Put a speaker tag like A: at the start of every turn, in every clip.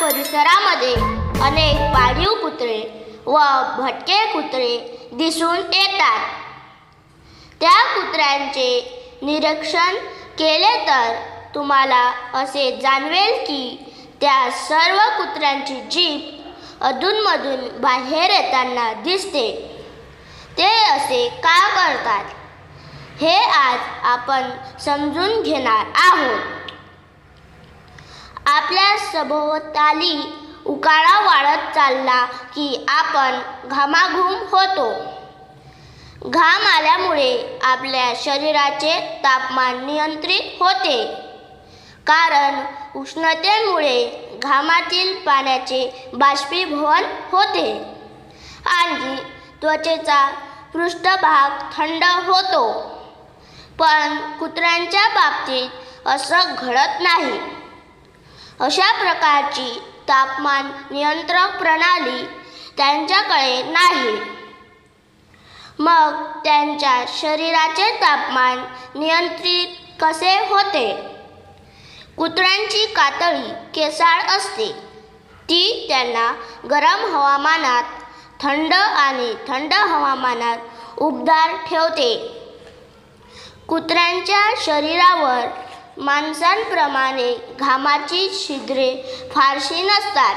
A: परिसरामध्ये अनेक पाळीव कुत्रे व भटके कुत्रे दिसून येतात. त्या कुत्र्यांचे निरीक्षण केले तर तुम्हाला असे जाणवेल की त्या सर्व कुत्र्यांची जीभ अधूनमधून बाहेर येताना दिसते. ते असे का करतात? हे आज आपण समजून घेणार आहोत. आपल्या सभोवताली उकाळा वाढत चालला की आपण घामाघूम होतो. घाम आल्यामुळे आपल्या शरीराचे तापमान नियंत्रित होते. कारण उष्णतेमुळे घामातील पाण्याचे बाष्पीभवन होते. आणि त्वचेचा पृष्ठभाग थंड होतो. पण कुत्र्यांच्या बाबतीत असं घडत नाही. अशा प्रकारची तापमान नियंत्रक प्रणाली त्यांच्याकडे नाही. मग त्यांच्या शरीराचे तापमान नियंत्रित कसे होते? कुत्र्यांची कातळी केसाळ असते. ती त्यांना गरम हवामानात थंड आणि थंड हवामानात उबदार ठेवते. कुत्र्यांच्या शरीरावर माणसांप्रमाणे घामाची छिद्रे फारशी नसतात.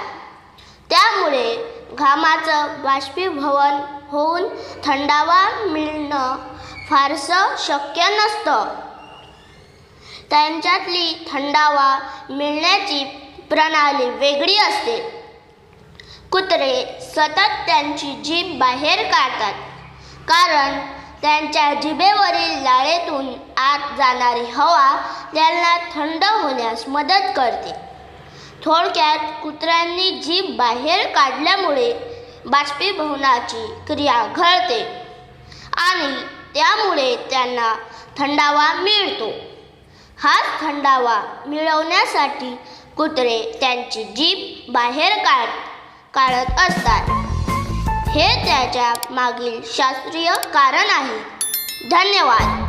A: त्यामुळे घामाचं बाष्पीभवन होऊन थंडावा मिळणं फारसं शक्य नसतं. त्यांच्यातली थंडावा मिळण्याची प्रणाली वेगळी असते. कुत्रे सतत त्यांची जीभ बाहेर काढतात. कारण त्यांच्या जिभेवरील लाळेतून आत जाणारी हवा त्यांना थंड होण्यास मदत करते. थोडक्यात कुत्र्यांनी जीभ बाहेर काढल्यामुळे बाष्पीभवनाची क्रिया घडते आणि त्यामुळे त्यांना थंडावा मिळतो. हाच थंडावा मिळवण्यासाठी कुत्रे त्यांची जीभ बाहेर काढ काढत असतात. हे त्याच्या मागील शास्त्रीय कारण आहे. धन्यवाद.